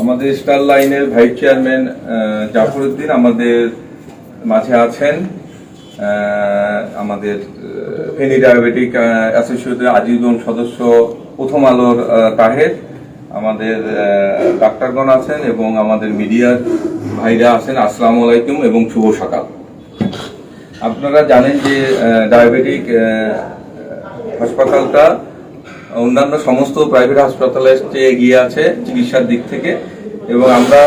আমাদের স্টার লাইনের vice chairman Zafar Uddin আমাদের মাঝে আছেন। আমাদের ফেনী ডায়াবেটিক অ্যাসোসিয়েশনের আজীবন সদস্য প্রথম আলোর তাহের। আমাদের ডাক্তারগণ আছেন এবং আমাদের মিডিয়ার ভাইরা আছেন, আসসালামু আলাইকুম এবং শুভ সকাল। আপনারা জানেন যে ডায়াবেটিক হাসপাতালটা অন্যান্য সমস্ত প্রাইভেট হাসপাতালের চেয়ে এগিয়ে আছে চিকিৎসার দিক থেকে এবং আমরা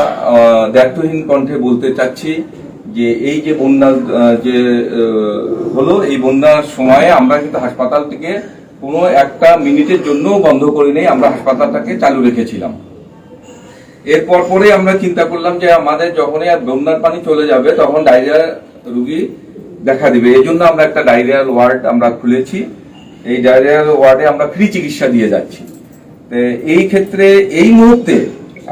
দায়িত্বহীন কণ্ঠে বলতে চাচ্ছি যে এই যে বন্যা যে হলো, এই বন্যার সময়ে আমরা কিন্তু হাসপাতালটিকে কোনো একটা মিনিটের জন্য বন্ধ করে নেই, আমরা হাসপাতালটাকে চালু রেখেছিলাম। এরপর পরে আমরা চিন্তা করলাম যে আমাদের যখনই আর বন্যার পানি চলে যাবে, তখন ডায়রিয়া রুগী দেখা দিবে। এই জন্য আমরা একটা ডায়রিয়াল ওয়ার্ড আমরা খুলেছি। এই ডায়রিয়াল ওয়ার্ডে আমরা ফ্রি চিকিৎসা দিয়ে যাচ্ছি। এই ক্ষেত্রে এই মুহূর্তে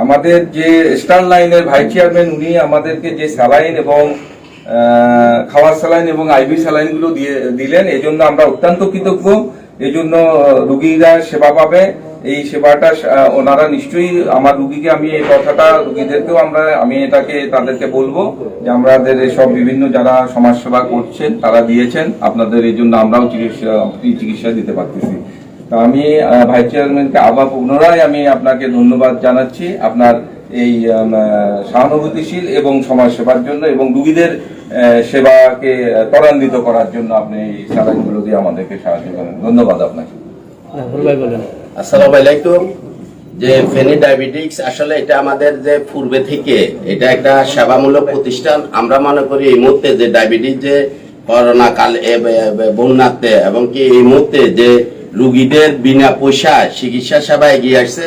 আমাদের যে স্টার লাইনের ভাইস চেয়ারম্যান, উনি আমাদেরকে যে স্যালাইন এবং খাওয়ার স্যালাইন এবং আইভি স্যালাইনগুলো দিয়ে দিলেন এই জন্য আমরা অত্যন্ত কৃতজ্ঞ। এজন্য জন্য রুগীরা সেবা পাবে। এই সেবাটা ওনারা নিশ্চয়ই আমার রুগীকে, আমি এই কথাটা, রুগীদেরকেও আমরা, আমি এটাকে, তাদেরকে বলব যে আমাদের সব বিভিন্ন যারা সমাজসেবা করছেন, তারা দিয়েছেন, আপনাদের এই জন্য আমরাও চিকিৎসা চিকিৎসা দিতে পারতেছি। তা আমি ভাইস চেয়ারম্যানকে আবার পুনরায় আমি আপনাকে ধন্যবাদ জানাচ্ছি, আপনার এই সহানুভূতিশীল এবং সমাজ সেবার জন্য এবং রুগীদের সেবাকে ত্বরান্বিত করার জন্য আপনি এই স্যালাইনগুলো দিয়ে আমাদেরকে সাহায্য করেন। ধন্যবাদ আপনাকে। বলেন। আসসালামু আলাইকুম। যে ফেনী ডায়াবেটিক্স, আসলে এটা আমাদের যে পূর্বে থেকে এটা একটা সেবামূলক প্রতিষ্ঠান। আমরা মনে করি এই মুহূর্তে যে ডায়াবেটিস যে করোনা কাল বন্যাতে, এবং কি এই মুহূর্তে যে রুগীদের বিনা পয়সা চিকিৎসা সেবা এগিয়ে আসছে,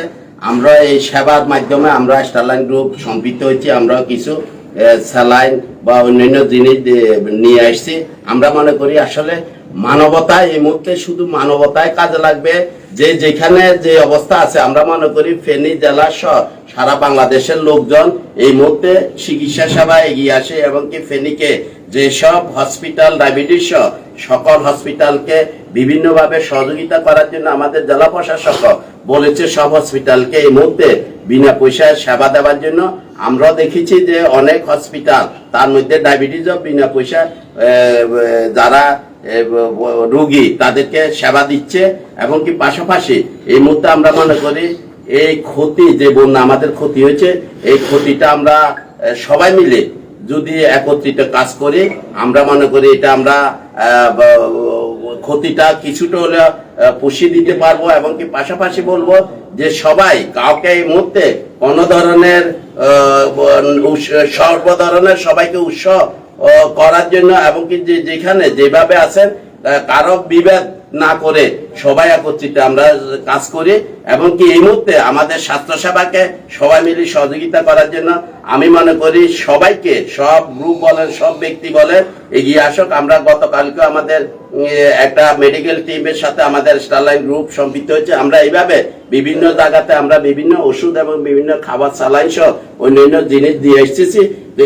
আমরা এই সেবার মাধ্যমে আমরা স্টারলাইন গ্রুপ সম্পৃক্ত হয়েছি আমরা কিছু স্যালাইন বা অন্যান্য জিনিস নিয়ে আসছি। আমরা মনে করি আসলে মানবতায় এই মুহূর্তে শুধু মানবতায় কাজে লাগবে যে যেখানে যে অবস্থা আছে, আমরা মনে করি ফেনী জেলা সহ সারা বাংলাদেশের লোকজন এই মুহূর্তে চিকিৎসা সেবা এগিয়ে আসে এবং কি ফেনীকে যেসব হসপিটাল, ডায়াবেটিস সহ সকল হসপিটালকে বিভিন্নভাবে সহযোগিতা করার জন্য আমাদের জেলা প্রশাসক বলেছে, সব হসপিটালকে এই মুহূর্তে বিনা পয়সায় সেবা দেওয়ার জন্য। আমরা দেখেছি যে অনেক হসপিটাল, তার মধ্যে ডায়াবেটিসও বিনা পয়সা যারা রোগী তাদেরকে সেবা দিচ্ছে এবং কি পাশাপাশি এই মুহূর্তে আমরা মনে করি এই ক্ষতি যে বন্যা আমাদের ক্ষতি হয়েছে, এই ক্ষতিটা আমরা সবাই মিলে যদি একত্রিত কাজ করি, আমরা মনে করি এটা আমরা ক্ষতিটা কিছুটা হলে পুষিয়ে দিতে পারব এবং কি পাশাপাশি বলব যে সবাই কাউকে এই মুহূর্তে কোনো ধরনের সর্ব ধরনের সবাইকে উৎসাহ ও করার জন্য এবং কি যেখানে যেভাবে আছেন কারও বিভেদ না করে সবাই একত্রিত। আমরা কাজ করি এবং কি এই মুহূর্তে আমাদের স্বাস্থ্য সেবাকে সবাই মিলে সহযোগিতা করার জন্য আমি মনে করি সবাইকে, সব গ্রুপ বলেন, সব ব্যক্তি বলেন, এগিয়ে আসুক। আমরা গতকালকে আমাদের একটা মেডিকেল টিমের সাথে আমাদের স্টারলাইন গ্রুপ সম্পৃক্ত হয়েছে। আমরা এইভাবে বিভিন্ন জায়গাতে আমরা বিভিন্ন ওষুধ এবং বিভিন্ন খাবার সালাইন সহ অন্যান্য জিনিস দিয়ে এসেছি।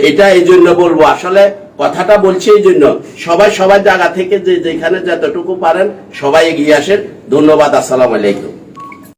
এটা এই জন্য বলব। আসলে কথাটা বলছি এই জন্য। সবাই সবার জায়গা থেকে যে যেখানে যতটুকু পারেন সবাই এগিয়ে আসেন। ধন্যবাদ, আসসালাম আলাইকুম।